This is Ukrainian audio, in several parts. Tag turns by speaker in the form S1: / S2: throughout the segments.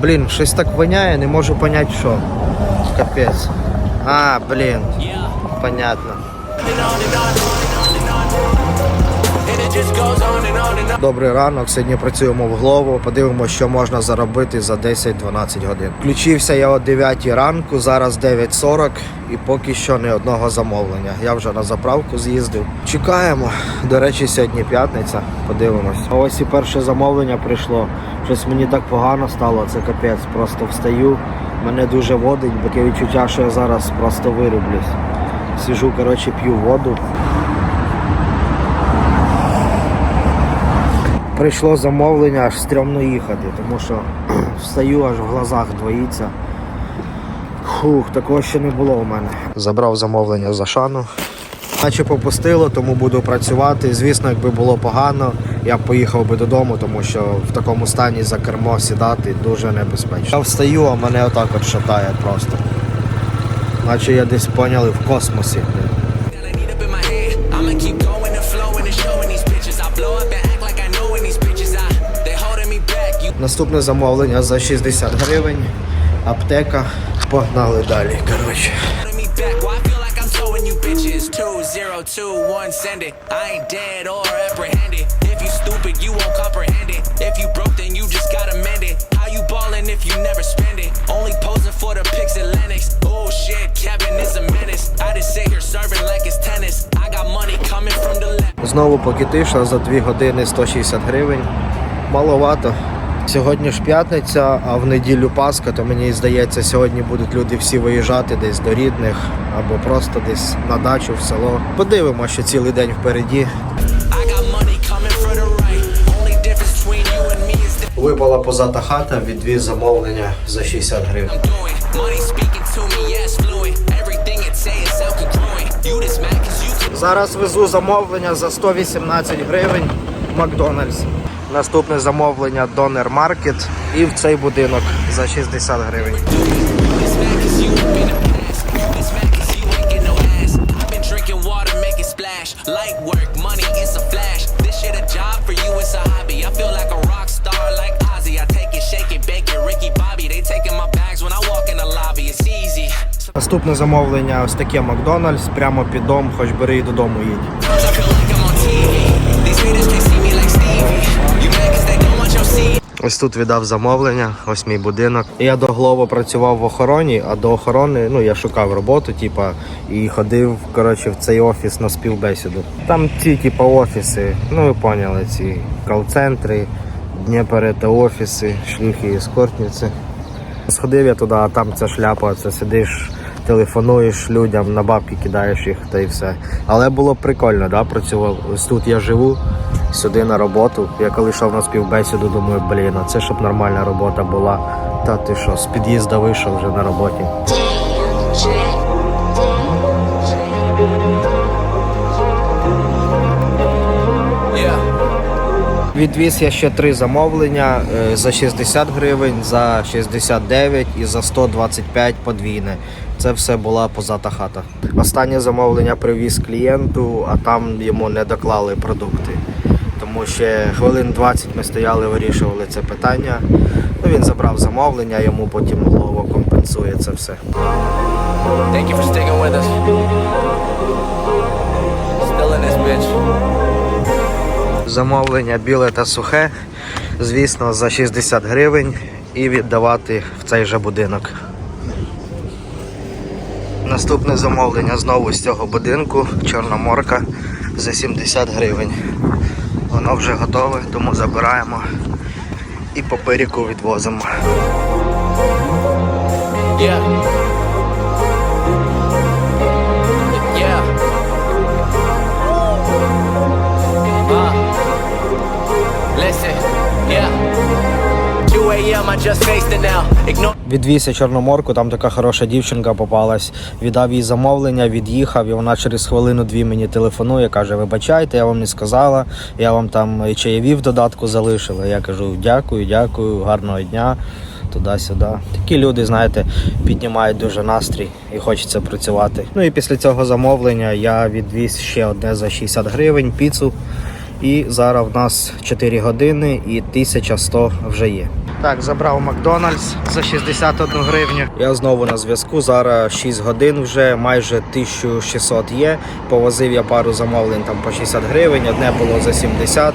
S1: Блін, щось так воняє, не можу понять що. Капець. А, блін. Понятно. Добрий ранок. Сьогодні працюємо в голову. Подивимося, що можна заробити за 10-12 годин. Включився я о 9 ранку, зараз 9.40 і поки що ні одного замовлення. Я вже на заправку з'їздив. Чекаємо. До речі, сьогодні п'ятниця. Подивимось. Ось і перше замовлення прийшло. Щось мені так погано стало. Це капець. Просто встаю. Мене дуже водить, бо таке відчуття, що я зараз просто вирублюсь. Сижу, коротше, п'ю воду. Прийшло замовлення, аж стрьомно їхати, тому що встаю, аж в глазах двоїться. Фух, такого ще не було у мене. Забрав замовлення за шану. Наче попустило, тому буду працювати. Звісно, якби було погано, я б поїхав би додому, тому що в такому стані за кермо сідати дуже небезпечно. Я встаю, а мене отак от шатає просто. Наче я десь поняли в космосі. Наступне замовлення за 60 гривень. Аптека. Погнали далі. Коротше.
S2: If you never spend it? Only posing for the pics at Lennox. Oh shit, Kevin is a menace. I just sit here serving like it's tennis. I got money coming from the left.
S1: Знову поки тиша за 2 години 160 гривень. Маловато. Сьогодні ж п'ятниця, а в неділю Пасха, то мені здається, сьогодні будуть люди всі виїжджати десь до рідних або просто десь на дачу в село. Подивимося, що цілий день впереді. Випала позата хата, відвіз замовлення за 60 гривень. Зараз везу замовлення за 118 гривень в Макдональдс. Наступне замовлення Донер Маркет і в цей будинок за 60 гривень. Наступне замовлення ось таке Макдональдс, прямо під дом, хоч бери і додому їдь. Ось тут віддав замовлення, ось мій будинок. Я до голови працював в охороні, а до охорони ну я шукав роботу, типа, і ходив коротше, в цей офіс на співбесіду. Там ці, типа, офіси, ну ви поняли, ці кол-центри, Дніпери та офіси, шлюхи ескортниці. Сходив я туди, а там ця шляпа, це сидиш, телефонуєш людям, на бабки кидаєш їх та й все. Але було прикольно, да, працював. Ось тут я живу, сюди на роботу. Я коли йшов на співбесіду, думаю, блін, а це щоб нормальна робота була. Та ти що, з під'їзда вийшов вже на роботі. Відвіз я ще три замовлення е, за 60 гривень, за 69 і за 125 подвійне. Це все була позата хата. Останнє замовлення привіз клієнту, а там йому не доклали продукти. Тому ще хвилин 20 ми стояли, вирішували це питання. Ну, він забрав замовлення, йому потім голову компенсує це все.
S2: Thank you for sticking with us. Still in this bitch.
S1: Замовлення біле та сухе, звісно, за 60 гривень і віддавати в цей же будинок. Наступне замовлення знову з цього будинку, Чорноморка, за 70 гривень. Воно вже готове, тому забираємо і по пиріку відвозимо.
S2: Yeah.
S1: Відвіз я Чорноморку, там така хороша дівчинка попалась. Віддав їй замовлення, від'їхав, і вона через хвилину-дві мені телефонує, каже: Вибачайте, я вам не сказала, я вам там чаєві в додатку залишила. Я кажу, дякую, дякую, гарного дня. Туди-сюди. Такі люди, знаєте, піднімають дуже настрій і хочеться працювати. Ну і після цього замовлення я відвіз ще одне за 60 гривень піцу. І зараз в нас 4 години і 1100 вже є. Так, забрав Макдональдс за 61 гривню. Я знову на зв'язку. Зараз 6 годин вже, майже 1600 є. Повозив я пару замовлень там по 60 гривень, одне було за 70.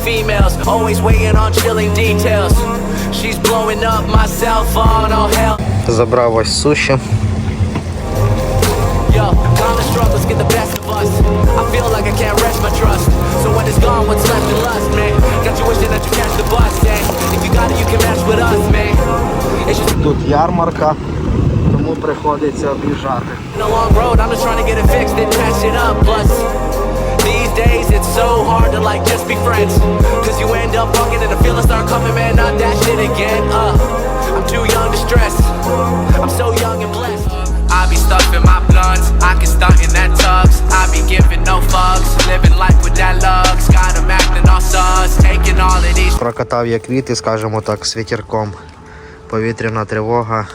S2: females? Always waiting on chilling details. She's blowing up my cell phone, oh hell.
S1: Забрав ось суші.
S2: Yo, common struggles get the best of us. I feel like I can't rest my trust. So when it's gone, what's left to lust, man? Got you wishing that you catch the bus, eh? If you got it, you can match with us, man. It's just
S1: Тут ярмарка, тому приходиться об'їжджати.
S2: been a long road. I'm just trying to get it fixed and patch it up. Plus, like just be friends. Cause you end up fucking and the feelings start coming, man. Not that shit again. Uh, I'm too young to stress. I'm so young and blessed. I be stuffing my blunts, I can stunt in that tux. I be giving no fucks, living life with that lux. Got 'em acting all sus, taking all of these
S1: Прокатав я квіти, скажімо так, з вітерком. Повітряна тривога,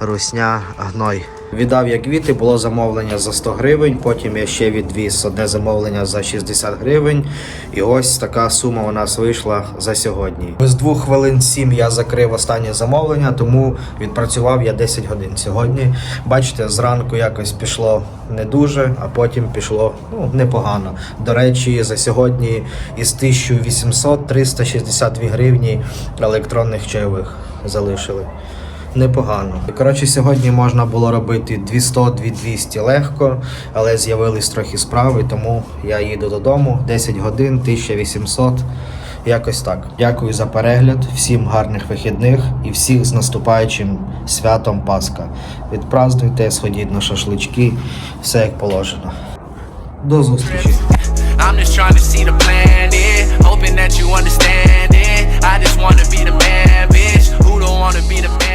S1: Русня, гной. Віддав я квіти, було замовлення за 100 гривень, потім я ще відвіз одне замовлення за 60 гривень. І ось така сума у нас вийшла за сьогодні. Без двох хвилин сім я закрив останнє замовлення, тому відпрацював я 10 годин сьогодні. Бачите, зранку якось пішло не дуже, а потім пішло ну, непогано. До речі, за сьогодні із 1800 362 гривні електронних чайових залишили непогано. Коротше, сьогодні можна було робити 200-200 легко, але з'явились трохи справи, тому я їду додому. 10 годин, 1800. Якось так. Дякую за перегляд, всім гарних вихідних і всіх з наступаючим святом Пасха. Відпразднуйте, сходіть на шашлички, все як положено. До зустрічі.
S2: I'm just trying to see the plan. Hoping that you understand it. I just wanna be the man, bitch. Who don't wanna be the man?